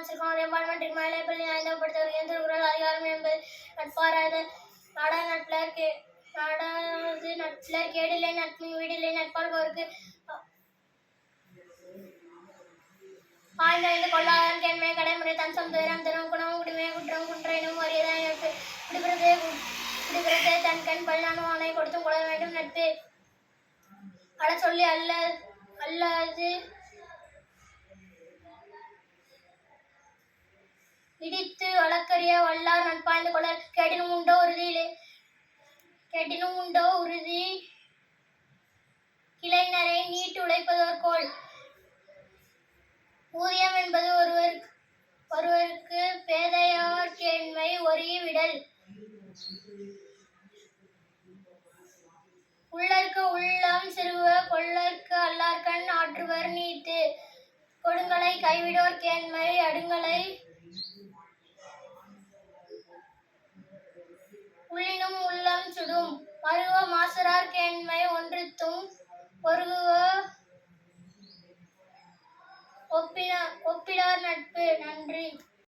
அமைச்சிருக்கோம் மேலே பள்ளி எந்த குரல் அதிகாரம் என்பது நட்பாராத நாடா நட்பிலர் கே கேடில்லை வீடில்லை கேண்மை கடைமுறை தன் சொந்த தரும் குணம் குடிமை குற்றம் குன்றைனும் வரியதான் நட்பு குடிபிறதே குடிபிறதே தன் கண் கொடுத்தும் கொள்ள வேண்டும். நட்பு. அட சொல்லி அல்ல அல்லாது இடித்து வழக்கறிய வல்லார் நட்பாய்ந்து கொள்ளல் கேட்டினும் உண்டோ உறுதியிலே கேட்டினும் உண்டோ உறுதி? கிளைஞரை நீட்டு உழைப்பதோர் கோல். ஊதியம் என்பது ஒருவர் ஒருவருக்கு பேதையார் கேண்மை ஒரே விடல் உள்ளற்கு உள்ளம் சிறுவ கொள்ளற்கு அல்லார்கண் ஆற்றுவர் நீத்து கொடுங்களை கைவிடோர் கேண்மை அடுங்களை உள்ளினும் உள்ளம் சுடும். மருவ மாசரார் கேண்மை ஒன்றுத்தும் ஒருகுவ ஒப்பினார் ஒப்பிடார் நட்பு நன்றி.